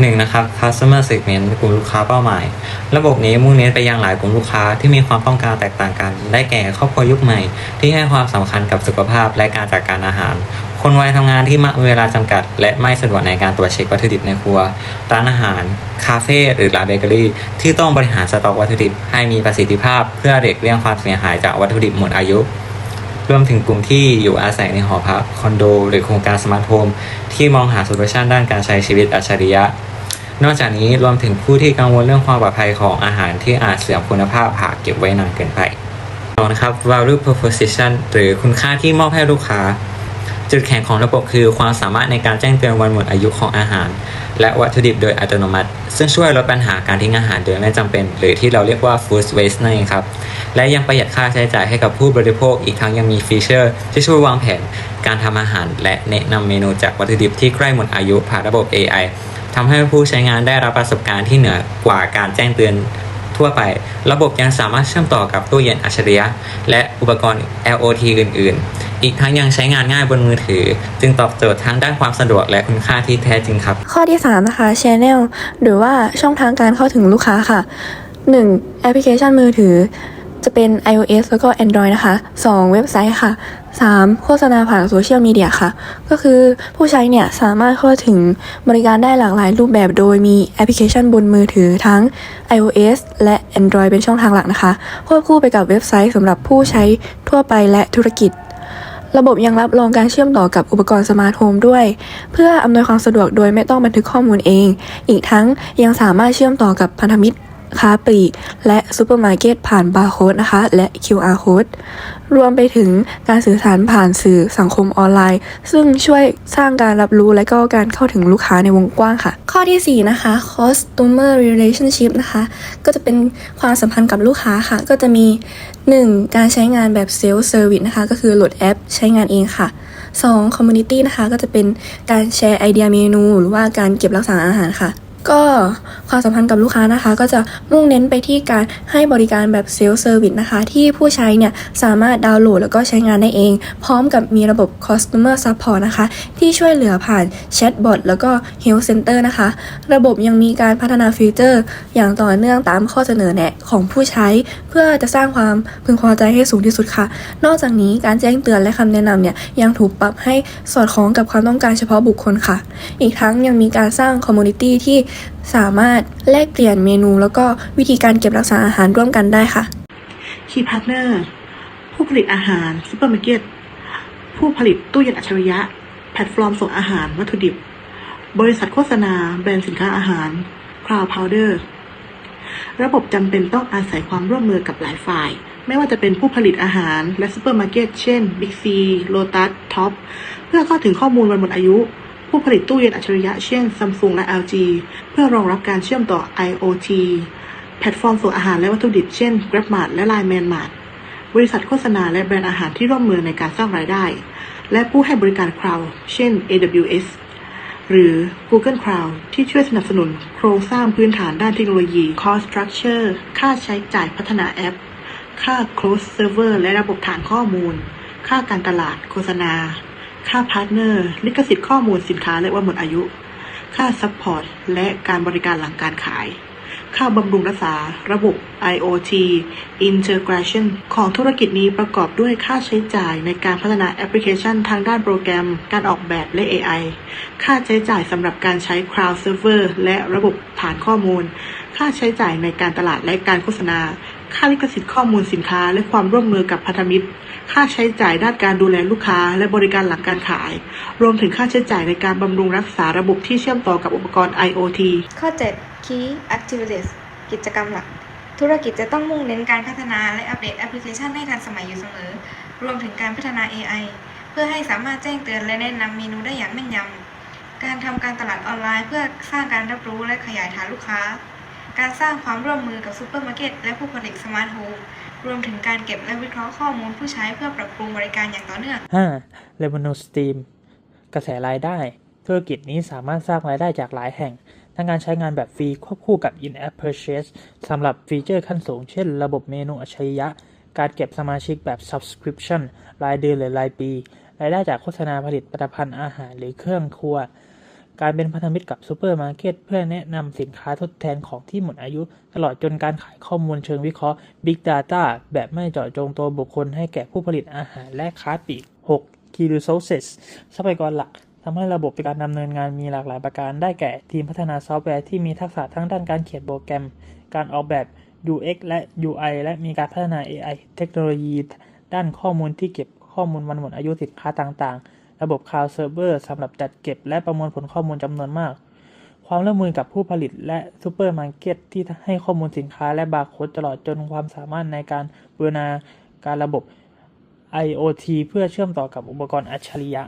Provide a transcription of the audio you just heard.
หนึ่งนะครับ customer segment กลุ่มลูกค้าเป้าหมาย ระบบนี้มุ่งเน้นไปยังหลายกลุ่มลูกค้าที่มีความต้องการแตกต่างกัน ได้แก่ครอบครัวยุคใหม่ ที่ให้ความสำคัญกับสุขภาพและการจัดการอาหาร คนวัยทำงานที่มีเวลาจำกัด และไม่สะดวกในการตรวจเช็ควัตถุดิบในครัว ร้านอาหาร คาเฟ่หรือร้านเบเกอรี่ ที่ต้องบริหารสต็อกวัตถุดิบให้มีประสิทธิภาพ เพื่อเด็กเลี่ยงความเสียหายจากวัตถุดิบหมดอายุ รวมถึงกลุ่มที่อยู่อาศัยในหอพักคอนโด หรือโครงการสมาร์ทโฮมที่มองหาโซลูชันด้านการใช้ชีวิตอัจฉริยะ นอกจากนี้รวมถึงผู้ที่กังวลเรื่องความปลอดภัยของอาหารที่อาจเสื่อมคุณภาพหากเก็บไว้นานเกินไปต่อนะครับ value proposition หรือคุณค่าที่มอบให้ลูกค้า จุดแข็งของระบบคือความสามารถในการแจ้งเตือนวันหมดอายุของอาหาร และวัตถุดิบโดยอัตโนมัติ ซึ่งช่วยลดปัญหาการทิ้งอาหารโดยไม่จำเป็น หรือที่เราเรียกว่า food waste นั่นเองครับ และยังประหยัดค่าใช้จ่ายให้กับผู้บริโภคอีกทั้งยังมีฟีเจอร์ที่ช่วยวางแผน การทำอาหาร และแนะนำเมนูจากวัตถุดิบที่ใกล้หมดอายุผ่านระบบ AI ทำให้ผู้ใช้งานได้รับประสบการณ์ที่เหนือกว่าการแจ้งเตือน ทั่วไป ระบบยังสามารถเชื่อมต่อกับตู้เย็นอัจฉริยะ และอุปกรณ์ LOT อื่น ๆ อีกทั้งยังใช้งานง่ายบนมือถือ จึงตอบโจทย์ทั้งด้านความสะดวกและคุณค่าที่แท้จริงครับ ข้อที่ 3 นะคะ Channel หรือว่าช่องทางการเข้าถึงลูกค้าค่ะ 1. แอปพลิเคชันมือถือ จะเป็น iOS แล้วก็ Android นะคะ 2. เว็บไซต์ค่ะ 3. โฆษณาผ่านโซเชียลมีเดียค่ะ ก็คือผู้ใช้เนี่ยสามารถเข้าถึงบริการได้หลากหลายรูปแบบโดยมีแอปพลิเคชันบนมือถือทั้ง iOS และ Android เป็นช่องทางหลักนะคะ ควบคู่ไปกับเว็บไซต์สำหรับผู้ใช้ทั่วไปและธุรกิจ ระบบยังรับรองการเชื่อมต่อกับอุปกรณ์สมาร์ทโฮมด้วย เพื่ออำนวยความสะดวกโดยไม่ต้องบันทึกข้อมูลเอง อีกทั้งยังสามารถเชื่อมต่อกับพันธมิตร ค้าปลีก และซูเปอร์มาร์เก็ตผ่านบาร์โค้ดนะคะ และ QR code รวมไปถึงการสื่อสารผ่านสื่อสังคมออนไลน์ ซึ่งช่วยสร้างการรับรู้และก็การเข้าถึงลูกค้าในวงกว้างค่ะ ข้อที่ 4 นะคะ customer relationship นะคะ ก็จะเป็นความสัมพันธ์กับลูกค้าค่ะ ก็จะมี 1. การใช้งานแบบ self service นะคะ ก็คือโหลดแอปใช้งานเองค่ะ 2. community นะคะ ก็จะเป็นการแชร์ไอเดียเมนู หรือว่าการเก็บรักษาอาหารค่ะ ก็ความสัมพันธ์กับลูกค้านะคะ ก็จะมุ่งเน้นไปที่การให้บริการแบบเซลล์เซอร์วิสนะคะ ที่ผู้ใช้เนี่ยสามารถดาวน์โหลดแล้วก็ใช้งานได้เอง พร้อมกับมีระบบ customer support นะคะ ที่ช่วยเหลือผ่านแชทบอทแล้วก็ health center นะคะ ระบบยังมีการพัฒนาฟีเจอร์ อย่างต่อเนื่องตามข้อเสนอแนะของผู้ใช้ เพื่อจะสร้างความพึงพอใจให้สูงที่สุดค่ะ นอกจากนี้การแจ้งเตือนและคำแนะนำเนี่ยยังถูกปรับให้สอดคล้องกับความต้องการเฉพาะบุคคลค่ะ อีกทั้งยังมีการสร้างคอมมูนิตี้ที่สามารถแลกเปลี่ยนเมนู แล้วก็วิธีการเก็บรักษาอาหารร่วมกันได้ค่ะ คีพาร์ทเนอร์ผู้ผลิตอาหารซูเปอร์มาร์เก็ตผู้ผลิตตู้เย็นอัจฉริยะ แพลตฟอร์มส่งอาหารวัตถุดิบ บริษัทโฆษณา แบรนด์สินค้าอาหาร คลาวพาวเดอร์ ระบบจำเป็นต้องอาศัยความร่วมมือกับหลายฝ่าย ไม่ว่าจะเป็นผู้ผลิตอาหารและซูเปอร์มาร์เก็ตเช่น Big C, Lotus, Top เพื่อเข้าถึงข้อมูลวันหมดอายุ ผู้ผลิตตู้เย็นอัจฉริยะเช่น Samsung และ LG เพื่อรองรับการเชื่อมต่อ IoT แพลตฟอร์มส่งอาหารและวัตถุดิบเช่น GrabMart และ Line Man Mart บริษัทโฆษณาและแบรนด์อาหารที่ร่วมมือในการสร้างรายได้ และผู้ให้บริการคลาวด์เช่น AWS หรือ Google Cloud ที่ช่วยสนับสนุนโครงสร้างพื้นฐานด้านเทคโนโลยี Cost Structure ค่าใช้จ่ายพัฒนาแอป ค่า Close Server และระบบฐานข้อมูล ค่าการตลาดโฆษณา ค่าพาร์ทเนอร์ ลิขสิทธิ์ข้อมูลสินค้าและวันหมดอายุ ค่าซัพพอร์ตและการบริการหลังการขาย ค่าบำรุงรักษา ระบบ IoT Integration ของธุรกิจนี้ประกอบด้วยค่าใช้จ่ายในการพัฒนาแอปพลิเคชันทางด้านโปรแกรม การออกแบบและ AI ค่าใช้จ่ายสำหรับการใช้ Cloud Server และระบบฐานข้อมูล ค่าใช้จ่ายในการตลาดและการโฆษณา ค่าลิขสิทธิ์ข้อมูลสินค้า และความร่วมมือกับพันธมิตร ค่าใช้จ่ายด้านการดูแลลูกค้า และบริการหลังการขาย รวมถึงค่าใช้จ่ายในการบำรุงรักษาระบบที่เชื่อมต่อกับอุปกรณ์ IoT ข้อ 7 Key Activities กิจกรรมหลัก ธุรกิจจะต้องมุ่งเน้นการพัฒนาและอัปเดตแอปพลิเคชันให้ทันสมัยอยู่เสมอ รวมถึงการพัฒนา AI เพื่อให้สามารถแจ้งเตือนและแนะนำเมนูได้อย่างแม่นยำ การทำการตลาดออนไลน์ เพื่อสร้างการรับรู้และขยายฐานลูกค้า การสร้างความร่วมมือกับซูเปอร์มาร์เก็ตและผู้ผลิตสมาร์ทโฮม รวมถึงการเก็บและวิเคราะห์ข้อมูลผู้ใช้เพื่อปรับปรุงบริการอย่างต่อเนื่อง 5. Revenue Stream กระแสรายได้ ธุรกิจนี้สามารถสร้างรายได้จากหลายแห่ง ทั้งการใช้งานแบบฟรีควบคู่กับ In-App Purchase สำหรับฟีเจอร์ขั้นสูง เช่น ระบบเมนูอัจฉริยะ การเก็บสมาชิกแบบ Subscription รายเดือนหรือรายปี รายได้จากโฆษณาผลิตผลิตภัณฑ์อาหารหรือเครื่องครัว การเป็นพันธมิตรกับซูเปอร์มาร์เก็ตเพื่อแนะนำสินค้าทดแทนของที่หมดอายุ ตลอดจนการขายข้อมูลเชิงวิเคราะห์ Big Data แบบไม่เจาะจงตัวบุคคลให้แก่ผู้ผลิตอาหารและค้าปลีก 6. Key Resources ทรัพยากรหลักทำให้ระบบการดำเนินงานมีหลากหลายประการ ได้แก่ทีมพัฒนาซอฟต์แวร์ที่มีทักษะทั้งด้านการเขียนโปรแกรม การออกแบบ UX และ UI และมีการพัฒนา AI เทคโนโลยี ด้านข้อมูลที่เก็บข้อมูลวันหมดอายุสินค้าต่างๆ ระบบ Cloud Server สำหรับจัดเก็บและประมวลผลข้อมูลจำนวนมาก ความร่วมมือกับผู้ผลิตและซูเปอร์มาร์เก็ตที่ให้ข้อมูลสินค้าและบาร์โค้ดตลอดจนความสามารถในการบูรณาการระบบ IoT เพื่อเชื่อมต่อกับอุปกรณ์อัจฉริยะ